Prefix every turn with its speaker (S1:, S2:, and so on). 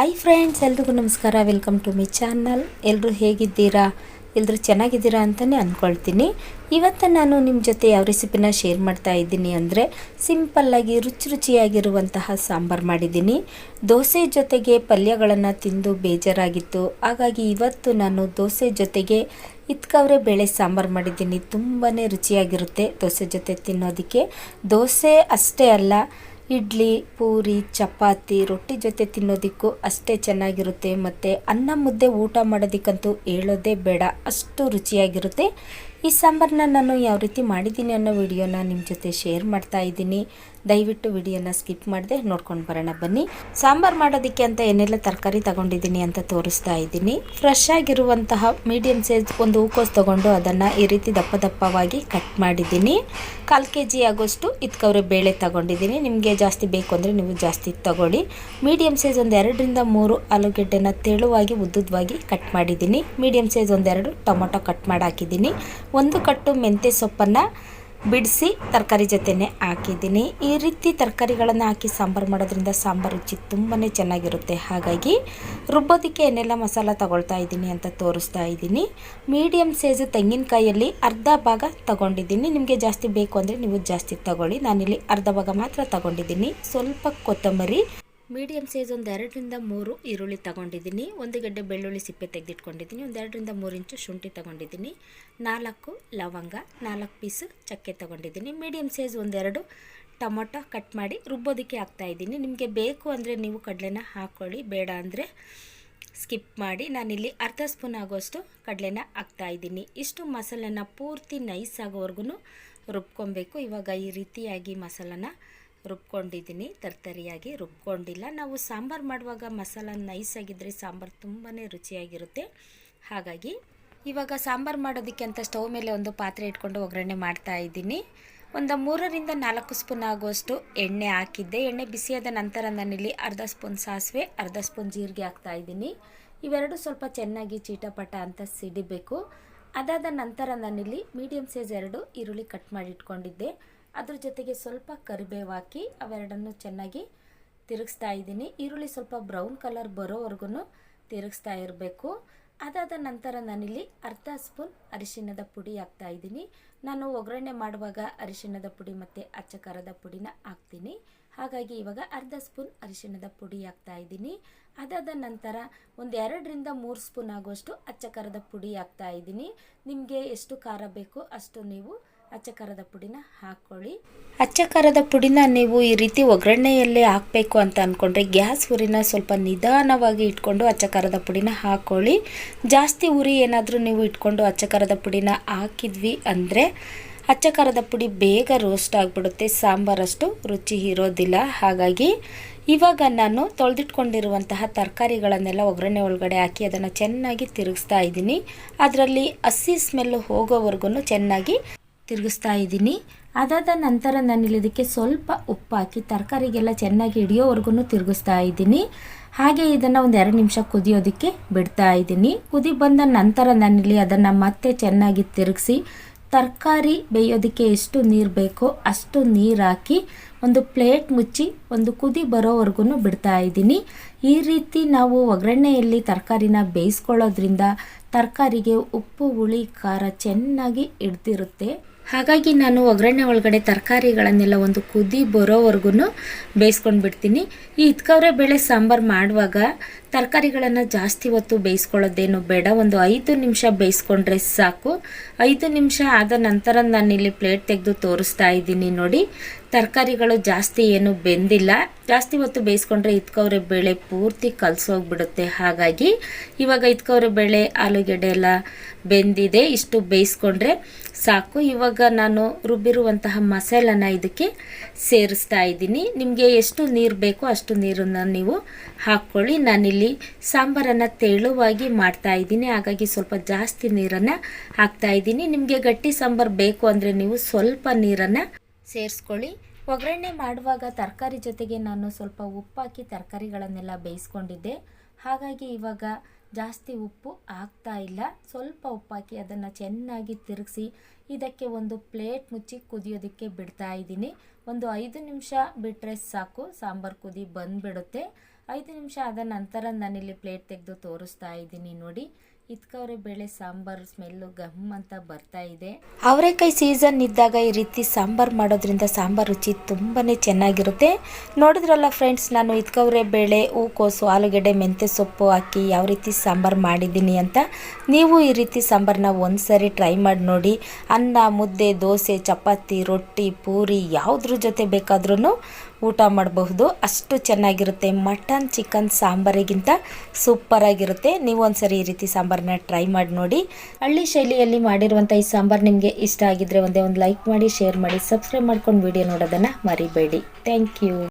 S1: Hi friends ಎಲ್ರಿಗೂ ನಮಸ್ಕಾರ. Welcome to my channel ಎಲ್ಲರೂ ಹೇಗಿದ್ದೀರಾ? ಎಲ್ಲರೂ ಚೆನ್ನಾಗಿದ್ದೀರಾ ಅಂತಲೇ ಅಂದ್ಕೊಳ್ತೀನಿ ಇವತ್ತು ನಾನು ನಿಮ್ಮ ಜೊತೆ ಯಾವ ರೆಸಿಪಿನ ಶೇರ್ ಮಾಡ್ತಾ ಇದ್ದೀನಿ ಅಂದರೆ ಸಿಂಪಲ್ಲಾಗಿ ರುಚಿ ರುಚಿಯಾಗಿರುವಂತಹ ಸಾಂಬಾರು ಮಾಡಿದ್ದೀನಿ. ದೋಸೆ ಜೊತೆಗೆ ಪಲ್ಯಗಳನ್ನು ತಿಂದು ಬೇಜಾರಾಗಿತ್ತು. ಹಾಗಾಗಿ ಇವತ್ತು ನಾನು ದೋಸೆ ಜೊತೆಗೆ ಇತ್ಕವ್ರೆ ಬೇಳೆ ಸಾಂಬಾರು ಮಾಡಿದ್ದೀನಿ. ತುಂಬಾ ರುಚಿಯಾಗಿರುತ್ತೆ ದೋಸೆ ಜೊತೆ ತಿನ್ನೋದಕ್ಕೆ. ದೋಸೆ ಅಷ್ಟೇ ಅಲ್ಲ ಇಡ್ಲಿ, ಪೂರಿ, ಚಪಾತಿ, ರೊಟ್ಟಿ ಜೊತೆ ತಿನ್ನೋದಕ್ಕೂ ಅಷ್ಟೇ ಚೆನ್ನಾಗಿರುತ್ತೆ. ಮತ್ತು ಅನ್ನ ಮುದ್ದೆ ಊಟ ಮಾಡೋದಕ್ಕಂತೂ ಹೇಳೋದೇ ಬೇಡ. ಅಷ್ಟು ರುಚಿಯಾಗಿರುತ್ತೆ. ಈ ಸಾಂಬಾರನ್ನ ನಾನು ಯಾವ ರೀತಿ ಮಾಡಿದ್ದೀನಿ ಅನ್ನೋ ವಿಡಿಯೋನ ನಿಮ್ಮ ಜೊತೆ ಶೇರ್ ಮಾಡ್ತಾ ಇದ್ದೀನಿ. ದಯವಿಟ್ಟು ವಿಡಿಯೋನ ಸ್ಕಿಪ್ ಮಾಡದೆ ನೋಡ್ಕೊಂಡು ಬರೋಣ ಬನ್ನಿ. ಸಾಂಬಾರು ಮಾಡೋದಕ್ಕೆ ಅಂತ ಏನೆಲ್ಲ ತರಕಾರಿ ತಗೊಂಡಿದ್ದೀನಿ ಅಂತ ತೋರಿಸ್ತಾ ಇದ್ದೀನಿ. ಫ್ರೆಶ್ ಆಗಿರುವಂತಹ ಮೀಡಿಯಂ ಸೈಜ್ ಒಂದು ಹೂಕೋಸ್ ತೊಗೊಂಡು ಅದನ್ನು ಈ ರೀತಿ ದಪ್ಪ ದಪ್ಪವಾಗಿ ಕಟ್ ಮಾಡಿದ್ದೀನಿ. ಕಾಲು ಕೆ ಜಿ ಆಗೋಷ್ಟು ಇದ್ಕವ್ರೆ ಬೇಳೆ ತಗೊಂಡಿದ್ದೀನಿ. ನಿಮಗೆ ಜಾಸ್ತಿ ಬೇಕು ಅಂದರೆ ನೀವು ಜಾಸ್ತಿ ತಗೊಳ್ಳಿ. ಮೀಡಿಯಂ ಸೈಜ್ ಒಂದು ಎರಡರಿಂದ ಮೂರು ಆಲೂಗೆಡ್ಡೆನ ತೆಳುವಾಗಿ ಉದ್ದುದ್ವಾಗಿ ಕಟ್ ಮಾಡಿದ್ದೀನಿ. ಮೀಡಿಯಂ ಸೈಜ್ ಒಂದೆರಡು ಟೊಮೊಟೊ ಕಟ್ ಮಾಡಿ ಹಾಕಿದ್ದೀನಿ. ಒಂದು ಕಟ್ಟು ಮೆಂತ್ಯ ಸೊಪ್ಪನ್ನು ಬಿಡಿಸಿ ತರಕಾರಿ ಜೊತೆನೆ ಹಾಕಿದ್ದೀನಿ. ಈ ರೀತಿ ತರಕಾರಿಗಳನ್ನು ಹಾಕಿ ಸಾಂಬಾರು ಮಾಡೋದ್ರಿಂದ ಸಾಂಬಾರು ರುಚಿ ತುಂಬಾ ಚೆನ್ನಾಗಿರುತ್ತೆ. ಹಾಗಾಗಿ ರುಬ್ಬೋದಕ್ಕೆ ಏನೆಲ್ಲ ಮಸಾಲ ತಗೊಳ್ತಾ ಇದ್ದೀನಿ ಅಂತ ತೋರಿಸ್ತಾ ಇದ್ದೀನಿ. ಮೀಡಿಯಮ್ ಸೈಜು ತೆಂಗಿನಕಾಯಲ್ಲಿ ಅರ್ಧ ಭಾಗ ತಗೊಂಡಿದ್ದೀನಿ. ನಿಮಗೆ ಜಾಸ್ತಿ ಬೇಕು ಅಂದರೆ ನೀವು ಜಾಸ್ತಿ ತಗೊಳ್ಳಿ. ನಾನಿಲ್ಲಿ ಅರ್ಧ ಭಾಗ ಮಾತ್ರ ತಗೊಂಡಿದ್ದೀನಿ. ಸ್ವಲ್ಪ ಕೊತ್ತಂಬರಿ ಮೀಡಿಯಮ್ ಸೈಜ್ ಒಂದು ಎರಡರಿಂದ ಮೂರು ಈರುಳ್ಳಿ ತಗೊಂಡಿದ್ದೀನಿ. ಒಂದು ಗಡ್ಡೆ ಬೆಳ್ಳುಳ್ಳಿ ಸಿಪ್ಪೆ ತೆಗೆದಿಟ್ಕೊಂಡಿದ್ದೀನಿ. ಒಂದು ಎರಡರಿಂದ ಮೂರು ಇಂಚು ಶುಂಠಿ ತಗೊಂಡಿದ್ದೀನಿ. ನಾಲ್ಕು ಲವಂಗ, ನಾಲ್ಕು ಪೀಸು ಚಕ್ಕೆ ತಗೊಂಡಿದ್ದೀನಿ. ಮೀಡಿಯಮ್ ಸೈಜ್ ಒಂದೆರಡು ಟೊಮೊಟೊ ಕಟ್ ಮಾಡಿ ರುಬ್ಬೋದಕ್ಕೆ ಹಾಕ್ತಾಯಿದ್ದೀನಿ ನಿಮಗೆ ಬೇಕು ಅಂದರೆ ನೀವು ಕಡಲೆನ ಹಾಕ್ಕೊಳ್ಳಿ ಬೇಡ ಅಂದರೆ ಸ್ಕಿಪ್ ಮಾಡಿ. ನಾನಿಲ್ಲಿ ಅರ್ಧ ಸ್ಪೂನ್ ಆಗೋಷ್ಟು ಕಡಲೆನ ಹಾಕ್ತಾಯಿದ್ದೀನಿ ಇಷ್ಟು ಮಸಾಲೆನ ಪೂರ್ತಿ ನೈಸ್ ಆಗೋವರೆಗೂ ರುಬ್ಕೊಬೇಕು. ಇವಾಗ ಈ ರೀತಿಯಾಗಿ ಮಸಾಲನ ರುಬ್ಕೊಂಡಿದ್ದೀನಿ. ತರ್ತರಿಯಾಗಿ ರುಬ್ಕೊಂಡಿಲ್ಲ. ನಾವು ಸಾಂಬಾರು ಮಾಡುವಾಗ ಮಸಾಲ ನೈಸ್ ಆಗಿದ್ದರೆ ಸಾಂಬಾರು ತುಂಬಾ ರುಚಿಯಾಗಿರುತ್ತೆ. ಹಾಗಾಗಿ ಇವಾಗ ಸಾಂಬಾರು ಮಾಡೋದಕ್ಕೆ ಅಂತ ಸ್ಟವ್ ಮೇಲೆ ಒಂದು ಪಾತ್ರೆ ಇಟ್ಕೊಂಡು ಒಗ್ಗರಣೆ ಮಾಡ್ತಾ ಇದ್ದೀನಿ. ಒಂದು ಮೂರರಿಂದ ನಾಲ್ಕು ಸ್ಪೂನ್ ಆಗುವಷ್ಟು ಎಣ್ಣೆ ಹಾಕಿದ್ದೆ. ಎಣ್ಣೆ ಬಿಸಿಯಾದ ನಂತರ ನಾನಿಲ್ಲಿ ಅರ್ಧ ಸ್ಪೂನ್ ಸಾಸಿವೆ, ಅರ್ಧ ಸ್ಪೂನ್ ಜೀರಿಗೆ ಹಾಕ್ತಾ ಇದ್ದೀನಿ. ಇವೆರಡು ಸ್ವಲ್ಪ ಚೆನ್ನಾಗಿ ಚೀಟಪಟ ಅಂತ ಸಿಡಿಬೇಕು. ಅದಾದ ನಂತರ ನಾನಿಲ್ಲಿ ಮೀಡಿಯಮ್ ಸೈಜ್ ಎರಡು ಈರುಳ್ಳಿ ಕಟ್ ಮಾಡಿ ಇಟ್ಕೊಂಡಿದ್ದೆ. ಅದ್ರ ಜೊತೆಗೆ ಸ್ವಲ್ಪ ಕರಿಬೇವು ಹಾಕಿ ಅವೆರಡನ್ನು ಚೆನ್ನಾಗಿ ತಿರುಗಿಸ್ತಾ ಇದ್ದೀನಿ. ಈರುಳ್ಳಿ ಸ್ವಲ್ಪ ಬ್ರೌನ್ ಕಲರ್ ಬರೋವರೆಗೂ ತಿರುಗಿಸ್ತಾ ಇರಬೇಕು. ಅದಾದ ನಂತರ ನಾನಿಲ್ಲಿ ಅರ್ಧ ಸ್ಪೂನ್ ಅರಿಶಿಣದ ಪುಡಿ ಹಾಕ್ತಾ ಇದ್ದೀನಿ. ನಾನು ಒಗ್ಗರಣೆ ಮಾಡುವಾಗ ಅರಿಶಿಣದ ಪುಡಿ ಮತ್ತು ಅಚ್ಚ ಖಾರದ ಪುಡಿನ ಹಾಕ್ತೀನಿ. ಹಾಗಾಗಿ ಇವಾಗ ಅರ್ಧ ಸ್ಪೂನ್ ಅರಿಶಿಣದ ಪುಡಿ ಹಾಕ್ತಾ ಇದ್ದೀನಿ. ಅದಾದ ನಂತರ ಒಂದು ಎರಡರಿಂದ ಮೂರು ಸ್ಪೂನ್ ಆಗುವಷ್ಟು ಅಚ್ಚ ಖಾರದ ಪುಡಿ ಹಾಕ್ತಾ ಇದ್ದೀನಿ. ನಿಮಗೆ ಎಷ್ಟು ಖಾರ ಬೇಕೋ ಅಷ್ಟು ನೀವು ಅಚ್ಚ ಖಾರದ ಪುಡಿನ ಹಾಕ್ಕೊಳ್ಳಿ ಅಚ್ಚ ಪುಡಿನ ನೀವು ಈ ರೀತಿ ಒಗ್ಗರಣೆಯಲ್ಲೇ ಹಾಕಬೇಕು ಅಂತ ಅಂದ್ಕೊಂಡ್ರೆ ಗ್ಯಾಸ್ ಉರಿನ ಸ್ವಲ್ಪ ನಿಧಾನವಾಗಿ ಇಟ್ಕೊಂಡು ಅಚ್ಚ ಖಾರದ ಪುಡಿನ ಹಾಕ್ಕೊಳ್ಳಿ ಜಾಸ್ತಿ ಉರಿ ಏನಾದರೂ ನೀವು ಇಟ್ಕೊಂಡು ಅಚ್ಚ ಖಾರದ ಪುಡಿನ ಹಾಕಿದ್ವಿ ಅಂದರೆ ಅಚ್ಚ ಖಾರದ ಪುಡಿ ಬೇಗ ರೋಸ್ಟ್ ಆಗಿಬಿಡುತ್ತೆ, ಸಾಂಬಾರಷ್ಟು ರುಚಿ ಇರೋದಿಲ್ಲ. ಹಾಗಾಗಿ ಇವಾಗ ನಾನು ತೊಳೆದಿಟ್ಕೊಂಡಿರುವಂತಹ ತರಕಾರಿಗಳನ್ನೆಲ್ಲ ಒಗ್ಗರಣೆ ಒಳಗಡೆ ಹಾಕಿ ಅದನ್ನು ಚೆನ್ನಾಗಿ ತಿರುಗಿಸ್ತಾ ಇದ್ದೀನಿ. ಅದರಲ್ಲಿ ಹಸಿ ಸ್ಮೆಲ್ಲು ಹೋಗೋವರೆಗೂ ಚೆನ್ನಾಗಿ ತಿರುಗಿಸ್ತಾ ಇದ್ದೀನಿ. ಅದಾದ ನಂತರ ನಾನು ಇದಕ್ಕೆ ಸ್ವಲ್ಪ ಉಪ್ಪು ಹಾಕಿ ತರಕಾರಿಗೆಲ್ಲ ಚೆನ್ನಾಗಿ ಹಿಡಿಯೋವರೆಗೂ ತಿರುಗಿಸ್ತಾ ಇದ್ದೀನಿ. ಹಾಗೆ ಇದನ್ನು ಒಂದು ಎರಡು ನಿಮಿಷ ಕುದಿಯೋದಕ್ಕೆ ಬಿಡ್ತಾ ಇದ್ದೀನಿ. ಕುದಿ ಬಂದ ನಂತರ ನಾನಿಲ್ಲಿ ಅದನ್ನು ಮತ್ತೆ ಚೆನ್ನಾಗಿ ತಿರುಗಿಸಿ, ತರಕಾರಿ ಬೇಯೋದಕ್ಕೆ ಎಷ್ಟು ನೀರು ಬೇಕೋ ಅಷ್ಟು ನೀರು ಹಾಕಿ ಒಂದು ಪ್ಲೇಟ್ ಮುಚ್ಚಿ ಒಂದು ಕುದಿ ಬರೋವರೆಗೂ ಬಿಡ್ತಾ ಇದ್ದೀನಿ. ಈ ರೀತಿ ನಾವು ಒಗ್ಗರಣೆಯಲ್ಲಿ ತರಕಾರಿನ ಬೇಯಿಸ್ಕೊಳ್ಳೋದ್ರಿಂದ ತರಕಾರಿಗೆ ಉಪ್ಪು, ಹುಳಿ, ಖಾರ ಚೆನ್ನಾಗಿ ಹಿಡ್ದಿರುತ್ತೆ. ಹಾಗಾಗಿ ನಾನು ಒಗ್ಗರಣೆ ಒಳಗಡೆ ತರಕಾರಿಗಳನ್ನೆಲ್ಲ ಒಂದು ಕುದಿ ಬರೋವರೆಗೂ ಬೇಯಿಸ್ಕೊಂಡು ಬಿಡ್ತೀನಿ ಈ ಇತ್ಕವ್ರೆ ಬೇಳೆ ಸಾಂಬಾರು ಮಾಡುವಾಗ ತರಕಾರಿಗಳನ್ನು ಜಾಸ್ತಿ ಹೊತ್ತು ಬೇಯಿಸ್ಕೊಳ್ಳೋದೇನು ಬೇಡ. ಒಂದು ಐದು ನಿಮಿಷ ಬೇಯಿಸ್ಕೊಂಡ್ರೆ ಸಾಕು. ಐದು ನಿಮಿಷ ಆದ ನಂತರ ನಾನಿಲ್ಲಿ ಪ್ಲೇಟ್ ತೆಗೆದು ತೋರಿಸ್ತಾ ಇದ್ದೀನಿ ನೋಡಿ. ತರಕಾರಿಗಳು ಜಾಸ್ತಿ ಏನು ಬೆಂದಿಲ್ಲ. ಜಾಸ್ತಿ ಹೊತ್ತು ಬೇಯಿಸ್ಕೊಂಡ್ರೆ ಇದ್ಕವ್ರೆ ಬೇಳೆ ಪೂರ್ತಿ ಕಲಸೋಗ್ಬಿಡುತ್ತೆ. ಹಾಗಾಗಿ ಇವಾಗ ಇದ್ಕವ್ರೆ ಬೇಳೆ, ಆಲೂಗೆಡ್ಡೆ ಎಲ್ಲ ಬೆಂದಿದೆ. ಇಷ್ಟು ಬೇಯಿಸ್ಕೊಂಡ್ರೆ ಸಾಕು. ಇವಾಗ ನಾನು ರುಬ್ಬಿರುವಂತಹ ಮಸಾಲನ ಇದಕ್ಕೆ ಸೇರಿಸ್ತಾ ಇದ್ದೀನಿ. ನಿಮಗೆ ಎಷ್ಟು ನೀರು ಬೇಕೋ ಅಷ್ಟು ನೀರನ್ನು ನೀವು ಹಾಕ್ಕೊಳ್ಳಿ. ನಾನಿಲ್ಲಿ ಸಾಂಬಾರನ್ನು ತೆಳುವಾಗಿ ಮಾಡ್ತಾ ಇದ್ದೀನಿ. ಹಾಗಾಗಿ ಸ್ವಲ್ಪ ಜಾಸ್ತಿ ನೀರನ್ನು ಹಾಕ್ತಾ ಇದ್ದೀನಿ. ನಿಮಗೆ ಗಟ್ಟಿ ಸಾಂಬಾರು ಬೇಕು ಅಂದರೆ ನೀವು ಸ್ವಲ್ಪ ನೀರನ್ನು ಸೇರಿಸ್ಕೊಳ್ಳಿ. ಒಗ್ಗರಣೆ ಮಾಡುವಾಗ ತರಕಾರಿ ಜೊತೆಗೆ ನಾನು ಸ್ವಲ್ಪ ಉಪ್ಪು ಹಾಕಿ ತರಕಾರಿಗಳನ್ನೆಲ್ಲ ಬೇಯಿಸ್ಕೊಂಡಿದ್ದೆ. ಹಾಗಾಗಿ ಇವಾಗ ಜಾಸ್ತಿ ಉಪ್ಪು ಆಗ್ತಾ ಇಲ್ಲ. ಸ್ವಲ್ಪ ಉಪ್ಪಾಕಿ ಅದನ್ನು ಚೆನ್ನಾಗಿ ತಿರುಗಿಸಿ ಇದಕ್ಕೆ ಒಂದು ಪ್ಲೇಟ್ ಮುಚ್ಚಿ ಕುದಿಯೋದಕ್ಕೆ ಬಿಡ್ತಾ ಇದ್ದೀನಿ. ಒಂದು ಐದು ನಿಮಿಷ ಬಿಟ್ಟರೆ ಸಾಕು. ಸಾಂಬಾರು ಕುದಿ ಬಂದುಬಿಡುತ್ತೆ. ಐದು ನಿಮಿಷ ಆದ ನಂತರ ನಾನಿಲ್ಲಿ ಪ್ಲೇಟ್ ತೆಗೆದು ತೋರಿಸ್ತಾ ಇದ್ದೀನಿ ನೋಡಿ. ಇತ್ಕವ್ರೆ ಬೇಳೆ, ಸಾಂಬಾರು, ಸ್ಮೆಲ್ಲು ಗಮ್ ಅಂತ ಬರ್ತಾ ಇದೆ. ಅವರೆಕಾಯಿ ಸೀಸನ್ ಇದ್ದಾಗ ಈ ರೀತಿ ಸಾಂಬಾರು ಮಾಡೋದ್ರಿಂದ ಸಾಂಬಾರು ರುಚಿ ತುಂಬಾ ಚೆನ್ನಾಗಿರುತ್ತೆ. ನೋಡಿದ್ರಲ್ಲ ಫ್ರೆಂಡ್ಸ್ ನಾನು ಇತ್ಕವ್ರೆ ಬೇಳೆ, ಹೂಕೋಸು, ಆಲೂಗೆಡ್ಡೆ, ಮೆಂತ್ಯ ಸೊಪ್ಪು ಹಾಕಿ ಯಾವ ರೀತಿ ಸಾಂಬಾರು ಮಾಡಿದ್ದೀನಿ ಅಂತ ನೀವು ಈ ರೀತಿ ಸಾಂಬಾರನ್ನ ಒಂದ್ಸರಿ ಟ್ರೈ ಮಾಡಿ ನೋಡಿ. ಅನ್ನ, ಮುದ್ದೆ, ದೋಸೆ, ಚಪಾತಿ, ರೊಟ್ಟಿ, ಪೂರಿ ಯಾವುದ್ರ ಜೊತೆ ಬೇಕಾದ್ರೂ ಊಟ ಮಾಡಬಹುದು. ಅಷ್ಟು ಚೆನ್ನಾಗಿರುತ್ತೆ ಮಟನ್, ಚಿಕನ್, ಸಾಂಬಾರಿಗಿಂತ ಸೂಪರಾಗಿರುತ್ತೆ. ನೀವು ಒಂದ್ಸರಿ ಈ ರೀತಿ ಸಾಂಬಾರನ್ನ ಟ್ರೈ ಮಾಡಿ ನೋಡಿ. ಹಳ್ಳಿ ಶೈಲಿಯಲ್ಲಿ ಮಾಡಿರುವಂಥ ಈ ಸಾಂಬಾರು ನಿಮಗೆ ಇಷ್ಟ ಆಗಿದ್ರೆ ಒಂದೇ ಒಂದು ಲೈಕ್ ಮಾಡಿ, ಶೇರ್ ಮಾಡಿ, ಸಬ್ಸ್ಕ್ರೈಬ್ ಮಾಡ್ಕೊಂಡು ವಿಡಿಯೋ ನೋಡೋದನ್ನು ಮರಿಬೇಡಿ. Thank you